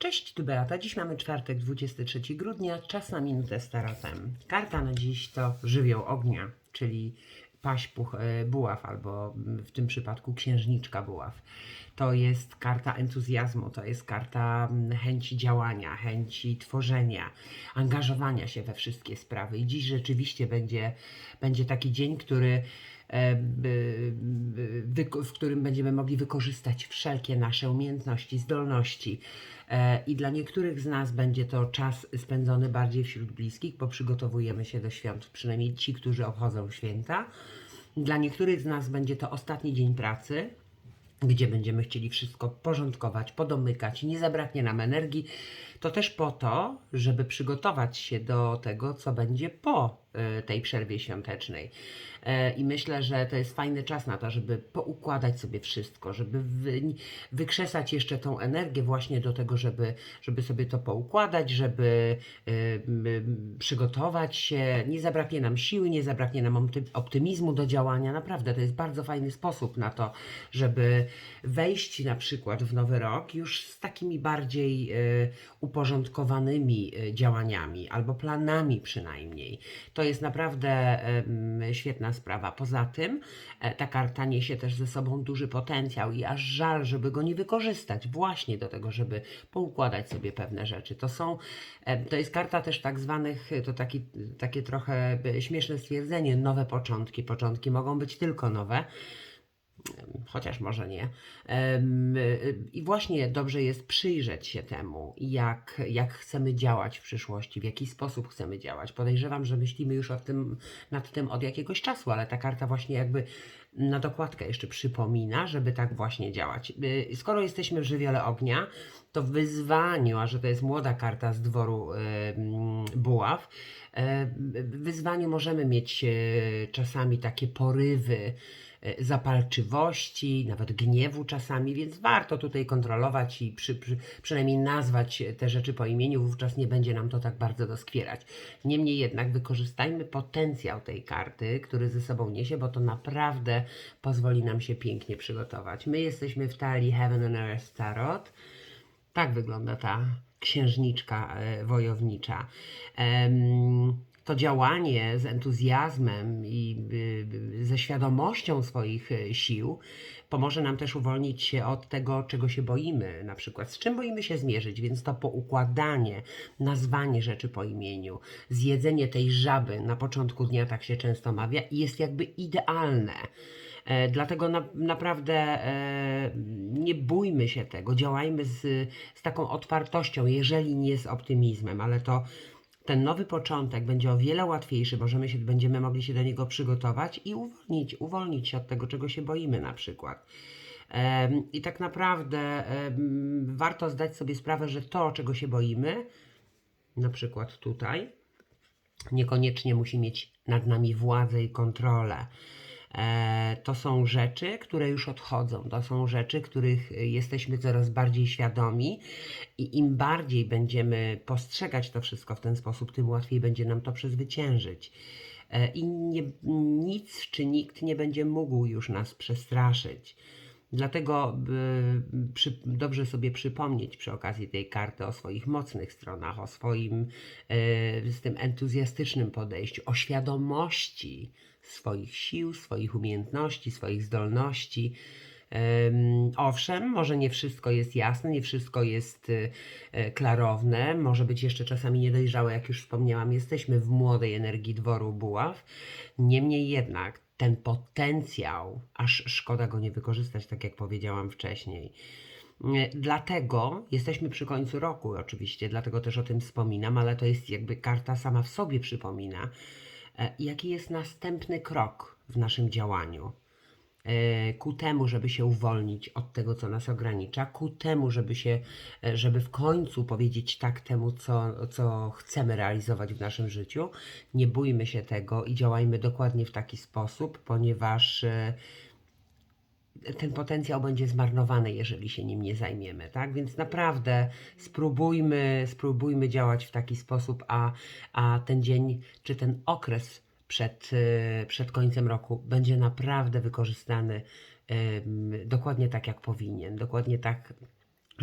Cześć, tu Beata. Dziś mamy czwartek, 23 grudnia, czas na minutę z tarotem. Karta na dziś to żywioł ognia, czyli paźpuch e, buław, albo w tym przypadku księżniczka buław. To jest karta entuzjazmu, to jest karta chęci działania, chęci tworzenia, angażowania się we wszystkie sprawy. I dziś rzeczywiście będzie, będzie taki dzień, który e, w którym będziemy mogli wykorzystać wszelkie nasze umiejętności, zdolności. E, I dla niektórych z nas będzie to czas spędzony bardziej wśród bliskich, bo przygotowujemy się do świąt, przynajmniej ci, którzy obchodzą święta. Dla niektórych z nas będzie to ostatni dzień pracy, gdzie będziemy chcieli wszystko porządkować, podomykać, nie zabraknie nam energii. To też po to, żeby przygotować się do tego, co będzie po tej przerwie świątecznej. E, I myślę, że to jest fajny czas na to, żeby poukładać sobie wszystko, żeby wy, wykrzesać jeszcze tą energię właśnie do tego, żeby, żeby sobie to poukładać, żeby e, m, przygotować się. Nie zabraknie nam siły, nie zabraknie nam opty- optymizmu do działania. Naprawdę to jest bardzo fajny sposób na to, żeby wejść na przykład w nowy rok już z takimi bardziej e, uporządkowanymi e, działaniami albo planami przynajmniej. To jest naprawdę świetna sprawa. Poza tym e, ta karta niesie też ze sobą duży potencjał i aż żal, żeby go nie wykorzystać właśnie do tego, żeby poukładać sobie pewne rzeczy. To są, to jest karta też tak zwanych, to taki, takie trochę śmieszne stwierdzenie, nowe początki. Początki mogą być tylko nowe chociaż może nie. Y, I właśnie dobrze jest przyjrzeć się temu, jak, jak chcemy działać w przyszłości, w jaki sposób chcemy działać. Podejrzewam, że myślimy już o tym, nad tym od jakiegoś czasu, ale ta karta właśnie jakby na dokładkę jeszcze przypomina, żeby tak właśnie działać. Y, Skoro jesteśmy w żywiole ognia, to wyzwaniu, a że to jest młoda karta z dworu buław, y, wyzwaniu możemy mieć y, czasami takie porywy, zapalczywości, nawet gniewu czasami, więc warto tutaj kontrolować i przy, przy, przynajmniej nazwać te rzeczy po imieniu, wówczas nie będzie nam to tak bardzo doskwierać. Niemniej jednak wykorzystajmy potencjał tej karty, który ze sobą niesie, bo to naprawdę pozwoli nam się pięknie przygotować. My jesteśmy w talii Heaven and Earth Tarot. Tak wygląda ta księżniczka e, wojownicza. Em, to działanie z entuzjazmem i y, ze świadomością swoich y, sił pomoże nam też uwolnić się od tego, czego się boimy, na przykład z czym boimy się zmierzyć, więc to poukładanie, nazwanie rzeczy po imieniu, zjedzenie tej żaby na początku dnia, tak się często mawia, jest jakby idealne. E, Dlatego na, naprawdę e, nie bójmy się tego, działajmy z, z taką otwartością, jeżeli nie z optymizmem, ale to ten nowy początek będzie o wiele łatwiejszy, możemy się, będziemy mogli się do niego przygotować i uwolnić, uwolnić się od tego, czego się boimy na przykład. I tak naprawdę warto zdać sobie sprawę, że to, czego się boimy, na przykład tutaj, niekoniecznie musi mieć nad nami władzę i kontrolę. E, to są rzeczy, które już odchodzą. To są rzeczy, których y, jesteśmy coraz bardziej świadomi i im bardziej będziemy postrzegać to wszystko w ten sposób, tym łatwiej będzie nam to przezwyciężyć. E, I nie, nic czy nikt nie będzie mógł już nas przestraszyć. Dlatego y, przy, dobrze sobie przypomnieć przy okazji tej karty o swoich mocnych stronach, o swoim y, z tym entuzjastycznym podejściu, o świadomości swoich sił, swoich umiejętności, swoich zdolności. Owszem, może nie wszystko jest jasne, nie wszystko jest y, y, klarowne, może być jeszcze czasami niedojrzałe, jak już wspomniałam, jesteśmy w młodej energii dworu buław. Niemniej jednak ten potencjał, aż szkoda go nie wykorzystać, tak jak powiedziałam wcześniej. Y, Dlatego jesteśmy przy końcu roku, oczywiście, dlatego też o tym wspominam, ale to jest jakby karta sama w sobie przypomina, e, jaki jest następny krok w naszym działaniu e, ku temu, żeby się uwolnić od tego, co nas ogranicza, ku temu, żeby się, e, żeby w końcu powiedzieć tak temu, co, co chcemy realizować w naszym życiu. Nie bójmy się tego i działajmy dokładnie w taki sposób, ponieważ e, ten potencjał będzie zmarnowany, jeżeli się nim nie zajmiemy, tak? Więc naprawdę spróbujmy, spróbujmy działać w taki sposób, a, a ten dzień, czy ten okres przed, e, przed końcem roku będzie naprawdę wykorzystany dokładnie tak, jak powinien, dokładnie tak,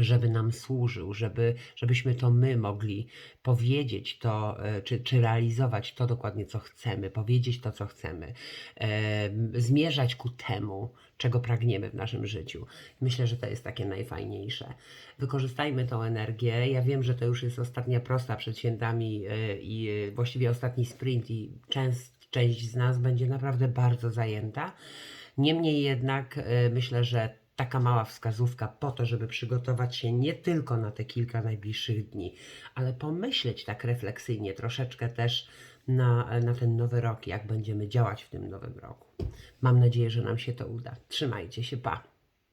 żeby nam służył, żeby, żebyśmy to my mogli powiedzieć to, e, czy, czy realizować to dokładnie, co chcemy, powiedzieć to, co chcemy, em, zmierzać ku temu, czego pragniemy w naszym życiu. Myślę, że to jest takie najfajniejsze. Wykorzystajmy tą energię. Ja wiem, że to już jest ostatnia prosta przed świętami e, i właściwie ostatni sprint i częst, część z nas będzie naprawdę bardzo zajęta. Niemniej jednak e, myślę, że taka mała wskazówka po to, żeby przygotować się nie tylko na te kilka najbliższych dni, ale pomyśleć tak refleksyjnie troszeczkę też na, na ten nowy rok, jak będziemy działać w tym nowym roku. Mam nadzieję, że nam się to uda. Trzymajcie się, pa!